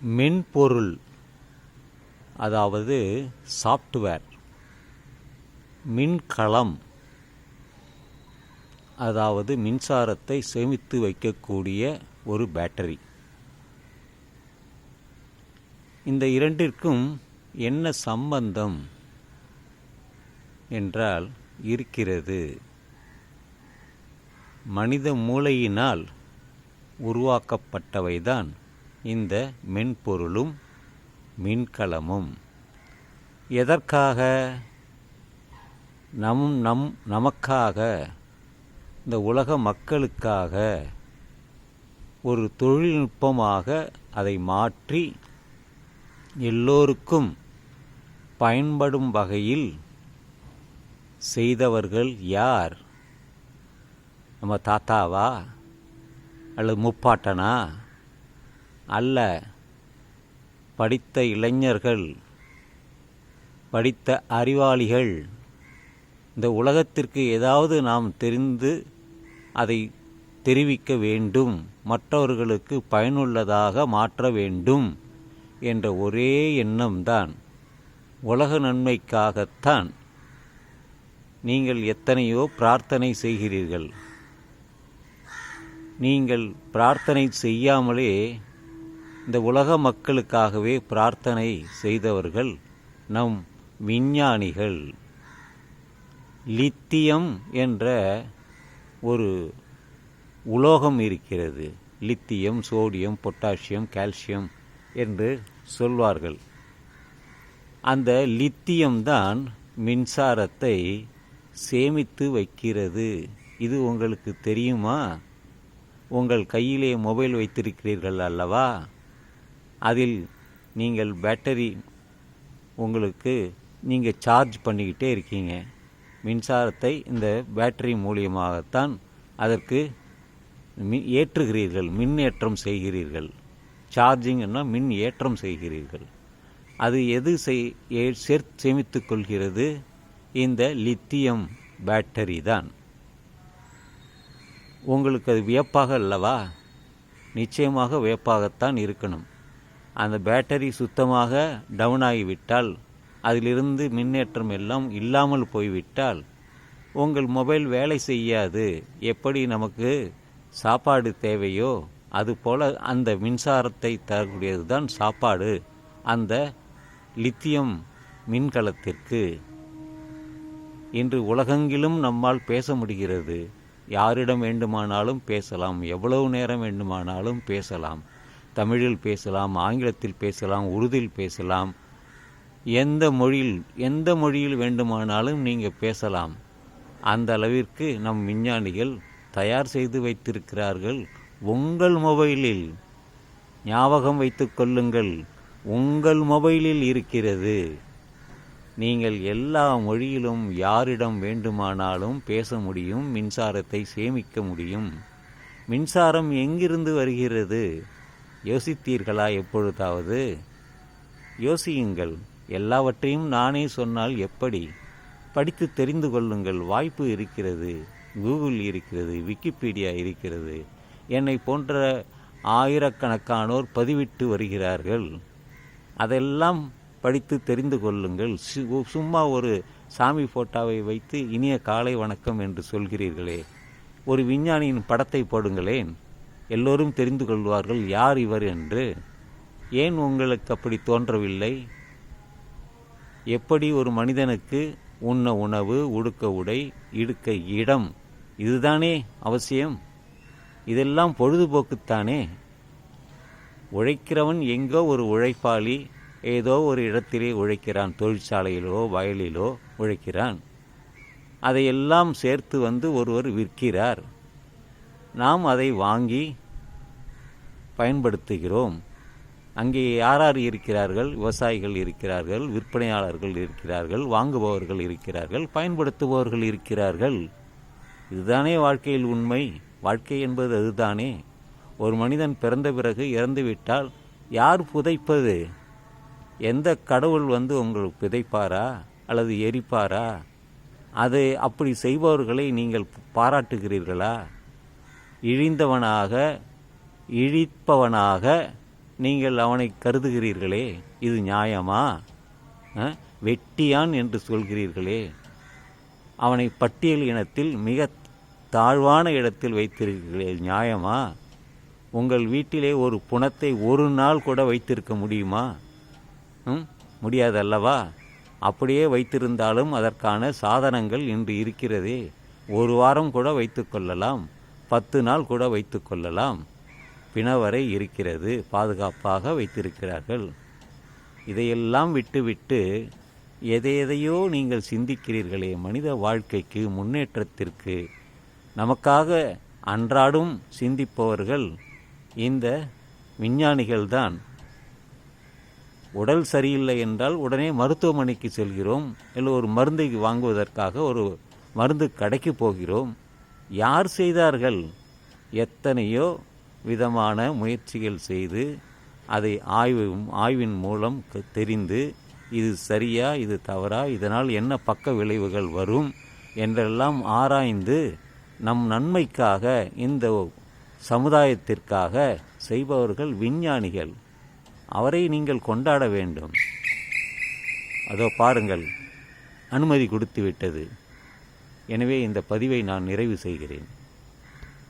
மென்பொருள் அதாவது சாஃப்ட்வேர் மின்கலம் அதாவது மின்சாரத்தை சேமித்து வைக்கக்கூடிய ஒரு பேட்டரி இந்த இரண்டிற்கும் என்ன சம்பந்தம் என்றால் இருக்கிறது. மனித மூளையினால் உருவாக்கப்பட்டவைதான் இந்த மென்பொருளும் மின்கலமும். எதற்காக? நம் நம் நமக்காக இந்த உலக மக்களுக்காக ஒரு தொழில்நுட்பமாக அதை மாற்றி எல்லோருக்கும் பயன்படும் வகையில் செய்தவர்கள் யார்? நம்ம தாத்தாவா அல்லது முப்பாட்டனா? அல்ல. படித்த இளைஞர்கள் படித்த அறிவாளிகள் இந்த உலகத்திற்கு ஏதாவது நாம் தெரிந்து அதை தெரிவிக்க வேண்டும் மற்றவர்களுக்கு பயனுள்ளதாக மாற்ற வேண்டும் என்ற ஒரே எண்ணம்தான். உலக நன்மைக்காகத்தான் நீங்கள் எத்தனையோ பிரார்த்தனை செய்கிறீர்கள். நீங்கள் பிரார்த்தனை செய்யாமலே இந்த உலக மக்களுக்காகவே பிரார்த்தனை செய்தவர்கள் நம் விஞ்ஞானிகள். லித்தியம் என்ற ஒரு உலோகம் இருக்கிறது. லித்தியம் சோடியம் பொட்டாசியம் கால்சியம் என்று சொல்வார்கள். அந்த லித்தியம் தான் மின்சாரத்தை சேமித்து வைக்கிறது. இது உங்களுக்கு தெரியுமா? உங்கள் கையிலே மொபைல் வைத்திருக்கிறீர்கள் அல்லவா? அதில் நீங்கள் பேட்டரி உங்களுக்கு நீங்கள் சார்ஜ் பண்ணிக்கிட்டே இருக்கீங்க. மின்சாரத்தை இந்த பேட்டரி மூலியமாகத்தான் அதற்கு மின் ஏற்றுகிறீர்கள் மின் ஏற்றம் செய்கிறீர்கள் சார்ஜிங்னா மின் ஏற்றம் செய்கிறீர்கள். அது எது செய் சேமித்து கொள்கிறது? இந்த லித்தியம் பேட்டரி தான். உங்களுக்கு அது வியப்பாக அல்லவா? நிச்சயமாக வியப்பாகத்தான் இருக்கணும். அந்த பேட்டரி சுத்தமாக டவுன் ஆகிவிட்டால் அதிலிருந்து மின்னேற்றம் எல்லாம் இல்லாமல் போய்விட்டால் உங்கள் மொபைல் வேலை செய்யாது. எப்படி நமக்கு சாப்பாடு தேவையோ அதுபோல அந்த மின்சாரத்தை தரக்கூடியது தான் சாப்பாடு. அந்த லித்தியம் மின்கலத்திற்கு இன்று உலகெங்கிலும் நம்மால் பேச முடிகிறது. யாரிடம் வேண்டுமானாலும் பேசலாம் எவ்வளவு நேரம் வேண்டுமானாலும் பேசலாம். தமிழில் பேசலாம் ஆங்கிலத்தில் பேசலாம் உருதில் பேசலாம். எந்த மொழியில் எந்த மொழியில் வேண்டுமானாலும் நீங்கள் பேசலாம். அந்த அளவிற்கு நம் விஞ்ஞானிகள் தயார் செய்து வைத்திருக்கிறார்கள். உங்கள் மொபைலில் ஞாபகம் வைத்துக்கொள்ளுங்கள் உங்கள் மொபைலில் இருக்கிறது. நீங்கள் எல்லா மொழியிலும் யாரிடம் வேண்டுமானாலும் பேச முடியும் மின்சாரத்தை சேமிக்க முடியும். மின்சாரம் எங்கிருந்து வருகிறது? யோசித்தீர்களா எப்பொழுதாவது? யோசியுங்கள். எல்லாவற்றையும் நானே சொன்னால் எப்படி? படித்து தெரிந்து கொள்ளுங்கள். வாய்ப்பு இருக்கிறது. கூகுள் இருக்கிறது. விக்கிபீடியா இருக்கிறது. என்னை போன்ற ஆயிரக்கணக்கானோர் பதிவிட்டு வருகிறார்கள். அதெல்லாம் படித்து தெரிந்து கொள்ளுங்கள். சு- சும்மா ஒரு சாமி ஃபோட்டோவை வைத்து இனிய காலை வணக்கம் என்று சொல்கிறீர்களே. ஒரு விஞ்ஞானியின் படத்தை போடுங்களேன். எல்லோரும் தெரிந்து கொள்வார்கள் யார் இவர் என்று. ஏன் உங்களுக்கு அப்படி தோன்றவில்லை? எப்படி ஒரு மனிதனுக்கு உண்ண உணவு உடுக்க உடை இடுக்க இடம் இதுதானே அவசியம்? இதெல்லாம் பொழுதுபோக்குத்தானே? உழைக்கிறவன் எங்கோ ஒரு உழைப்பாளி ஏதோ ஒரு இடத்திலே உழைக்கிறான் தொழிற்சாலையிலோ வயலிலோ உழைக்கிறான். அதையெல்லாம் சேர்த்து வந்து ஒருவர் விற்கிறார். நாம் அதை வாங்கி பயன்படுத்துகிறோம். அங்கே யார் யார் இருக்கிறார்கள்? விவசாயிகள் இருக்கிறார்கள் விற்பனையாளர்கள் இருக்கிறார்கள் வாங்குபவர்கள் இருக்கிறார்கள் பயன்படுத்துபவர்கள் இருக்கிறார்கள். இதுதானே வாழ்க்கையில் உண்மை? வாழ்க்கை என்பது அதுதானே. ஒரு மனிதன் பிறந்த பிறகு இறந்துவிட்டால் யார் புதைப்பது? எந்த கடவுள் வந்து உங்களுக்கு புதைப்பாரா? அல்லது எரிப்பாரா? அது அப்படி செய்பவர்களை நீங்கள் பாராட்டுகிறீர்களா? இழிந்தவனாக இழிப்பவனாக நீங்கள் அவனை கருதுகிறீர்களே இது நியாயமா? வெட்டியான் என்று சொல்கிறீர்களே. அவனை பட்டியல் இனத்தில் மிக தாழ்வான இடத்தில் வைத்திருக்கிறீர்களே நியாயமா? உங்கள் வீட்டிலே ஒரு புணத்தை ஒரு நாள் கூட வைத்திருக்க முடியுமா? ம்? முடியாதல்லவா? அப்படியே வைத்திருந்தாலும் அதற்கான சாதனங்கள் இன்று இருக்கிறதே ஒரு வாரம் கூட வைத்துக்கொள்ளலாம் பத்து நாள் கூட வைத்து கொள்ளலாம். பிணவரை இருக்கிறது பாதுகாப்பாக வைத்திருக்கிறார்கள். இதையெல்லாம் விட்டுவிட்டு எதை எதையோ நீங்கள் சிந்திக்கிறீர்களே மனித வாழ்க்கைக்கு முன்னேற்றத்திற்கு. நமக்காக அன்றாடும் சிந்திப்பவர்கள் இந்த விஞ்ஞானிகள்தான். உடல் சரியில்லை என்றால் உடனே மருத்துவமனைக்கு செல்கிறோம். இல்லை ஒரு மருந்தை வாங்குவதற்காக ஒரு மருந்து கடைக்கு போகிறோம். யார் செய்தார்கள்? எத்தனையோ விதமான முயற்சிகள் செய்து அதை ஆய்வு ஆய்வின் மூலம் தெரிந்து இது சரியா இது தவறா இதனால் என்ன பக்க விளைவுகள் வரும் என்றெல்லாம் ஆராய்ந்து நம் நன்மைக்காக இந்த சமுதாயத்திற்காக செய்பவர்கள் விஞ்ஞானிகள். அவரை நீங்கள் கொண்டாட வேண்டும். அதோ பாருங்கள் அனுமதி கொடுத்து விட்டது எனவே இந்த பதிவை நான் நிறைவு செய்கிறேன்.